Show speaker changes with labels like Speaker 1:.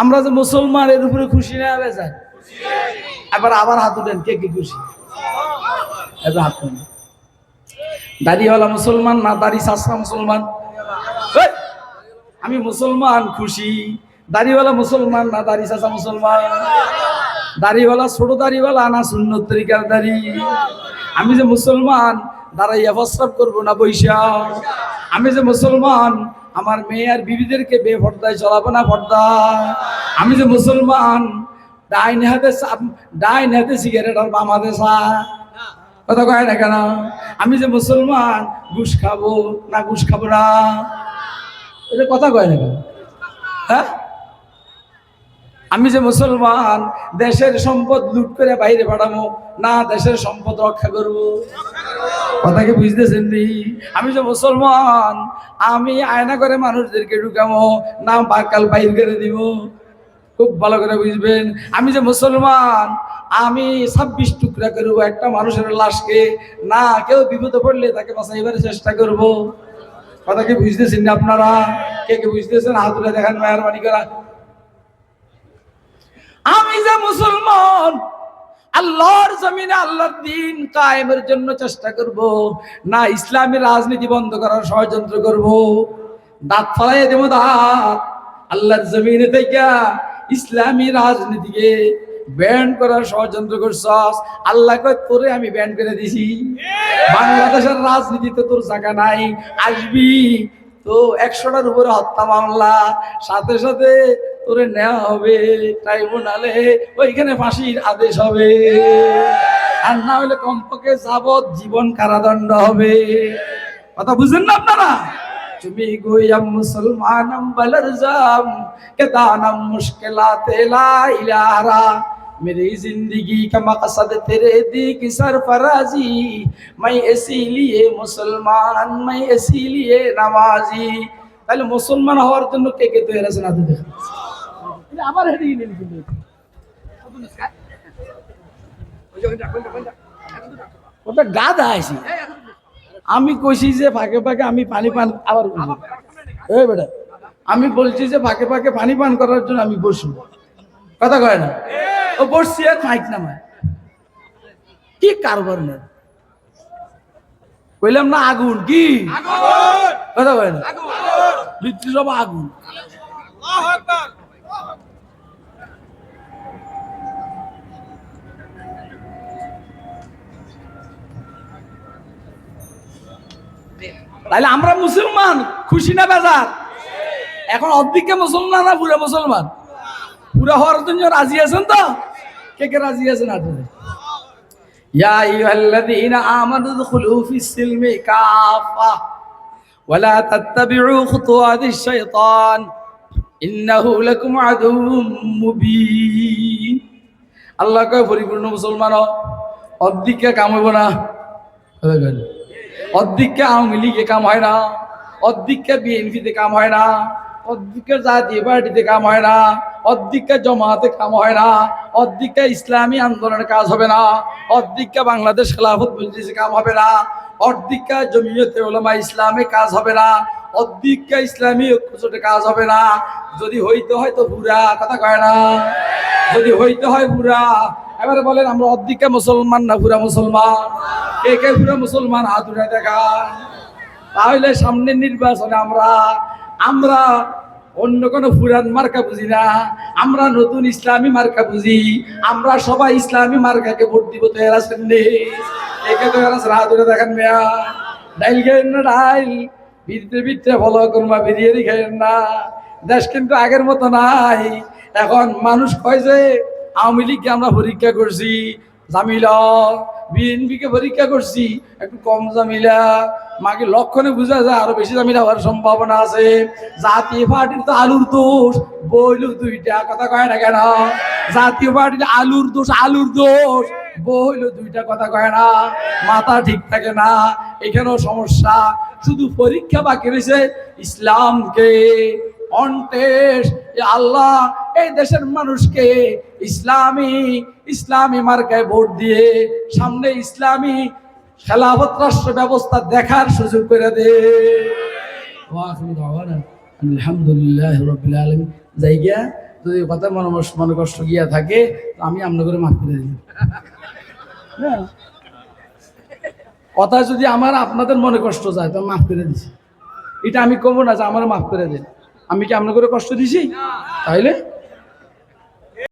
Speaker 1: আমরা যে মুসলমান এর উপরে খুশি না হবে যায় এবার আবার হাত উঠেন, কে কে খুশি? হাত উঠেন। দাড়িওয়ালা মুসলমান না দাড়ি সাসরা মুসলমান? আমি মুসলমান খুশি। দাড়িওয়ালা মুসলমান না দাড়ি সাসা মুসলমান? দাড়িওয়ালা ছোট দাড়িওয়ালা না শূন্য তরিকার দাড়ি? আমি যে মুসলমান দাঁড়াইয়া প্রস্রাব করব না বৈশা। আমি যে মুসলমান, আমার মেয়ে আর বিবিদেরকে বেপর্দায় চলাবো না পর্দা। আমি যে মুসলমান, ডাইন হাতে ডাইন হাতে সিগারেট আর বাম চা। কথা কয় না কেন? আমি যে মুসলমান, ঘুষ খাব না ঘুষ খাব না? এটা কথা কয় না কেন? হ্যাঁ? আমি যে মুসলমান, দেশের সম্পদ লুট করে বাইরে পাঠাবো, না দেশের সম্পদ রক্ষা করব। কথা কি বুঝতেছেন নি আমি যে মুসলমান। আমি আয়না করে মানুষদেরকে ঢুকাবো না বাকাল বাইর করে দিব। খুব ভালো করে বুঝবেন। আমি যে মুসলমান, আমি ছাব্বিশ টুকরা করব একটা মানুষের লাশকে। না, কেউ বিপদে পড়লে তাকে বাঁচাইবার চেষ্টা করব। কথা কি বুঝতেছেন না আপনারা? কে কে বুঝতেছেন? হাত তুলে দেখান, মেহরবানি করা। আমি যে মুসলমান আল্লাহর জমিনে আল্লাহর দিন কায়েমের জন্য চেষ্টা করব, না ইসলামী রাজনীতি বন্ধ করার ষড়যন্ত্র করব। দাঁত ফলাই দেবো দাঁত। আল্লাহর জমিনে থেকে ইসলামী রাজনীতিকে ব্যান করার ষড়যন্ত্র করছস আল্লাহ কয়, তোরে আমি ব্যান করে দিছি। বাংলাদেশের রাজনীতিতে তোর জায়গা নাই, আসবি। তো একশোটার উপরে হত্যা মামলা, সাথে সাথে তোরে নেওয়া হবে ট্রাইব্যুনালে ওইখানে ফাঁসির আদেশ হবে আর না হলে কমপক্ষে যাবত জীবন কারাদণ্ড হবে কথা বুঝলেন না আপনারা তুমি গোয়াম মুসলমানম বলরজাম के दानम मुश्किलात ला इलाहा मेरी जिंदगी का मकसद तेरे दी की सरफराजी मैं इसीलिए मुसलमान मैं इसीलिए नमाजी তাহলে মুসলমান হওয়ার জন্য কে কে তৈরি আছেন আদৌ দেখেন এটা আবার হেঁটে গেলেন কিন্তু। ওটা গাদা আইছি। আমি কইছি যে ফাঁকে ফাঁকে আমি পানি পান আবার এই বেটা আমি বলছি যে ফাঁকে ফাঁকে পানি পান করার জন্য আমি বসবো। কথা কয় না? ও বসছি আর মাইক নামায়। কি কারবার না? কইলাম না আগুন কি? কথা কয় না? ভিত্তি সব আগুন। তাহলে আমরা মুসলমান খুশি না বেজার এখন অর্ধেককে মুসলমান না পুরা মুসলমান পুরা হওয়ার জন্য রাজি আছেন তো কে কে রাজি আছেন আপনাদের يا أيها الذين آمنوا ادخلوا في السلم كافة ولا تتبعوا خطوات الشيطان إنه لكم عدو مبين আল্লাহ কয় পরিপূর্ণ মুসলমান হও। অর্ধেককে কাম হইব না কথা কয় না। অর্ধেককে আওয়ামী লীগে কাম হয় না অর্ধেককে বিএনপিতে কাম হয় না অর্ধিককে জাতীয় পার্টিতে কাম হয় না অর্ধেককে জমাতে কাম হয় না অর্ধেককে ইসলামী আন্দোলনের কাজ হবে না অর্ধেককে বাংলাদেশ খেলাফত মজলিসে কাম হবে না অর্ধেককে জমিয়তে ওলামা ইসলামে কাজ হবে না অর্ধেককে ইসলামী ঐক্যজোটে কাজ হবে না। যদি হইতে হয় তো বুড়া কথা কয় না। যদি হইতে হয় বুড়া এবারে বলেন আমরা অর্ধেককে মুসলমান না পুরা মুসলমান? কে কে পুরা মুসলমান? হাত দেখান। তাহলে সামনের নির্বাচনে আমরা আমরা অন্য কোনো ফুরান মার্কা বুঝি না। আমরা নতুন ইসলামী মার্কা বুঝি। আমরা সবাই ইসলামী মার্কাকে ভোট দিব তো এরা শুনলে একে তো এরা হাত উঠে দেখান মেয়া। ডাইল খেয়েন না ডাইল? বিদ্যে বিদ্যে ফলো করবা, বিরিয়ানি খেয়েন না। দেশ কিন্তু আগের মতো নাই। এখন মানুষ কয় যে, আওয়ামী লীগকে আমরা পরীক্ষা করছি, জামিলা। বিএনপিকে পরীক্ষা করছি, একটু কম জামিলা। মাকে লক্ষণে বোঝা যায়, আরও বেশি জামিলা হওয়ার সম্ভাবনা আছে। জাতীয় পার্টির তো আলুর দোষ। বইল দুইটা, কথা কয় না কেন? জাতীয় পার্টির আলুর দোষ আলুর দোষ। বইল দুইটা, কথা কয় না? মাথা ঠিক থাকে না। এখানেও সমস্যা। শুধু পরীক্ষা বাকি রয়েছে ইসলামকে অন্টেস আল্লাহ এই দেশের মানুষকে ইসলামী ইসলামী মার্কায় ভোট দিয়ে সামনে ইসলামী খেলাফত রাষ্ট্র ব্যবস্থা দেখার সুযোগ করে দে। আলহামদুলিল্লাহি রাব্বিল আলামিন। জায়গা যদি কথা মনে মনে কষ্ট গিয়া থাকে আমি আপনাকে মাফ করে দিই হ্যাঁ। কথা যদি আমার আপনাদের মনে কষ্ট যায় তো মাফ করে দিছি। এটা আমি কমবো না যে আমার মাফ করে দিন। আমি কি আপনার করে কষ্ট দিছি? তাইলে?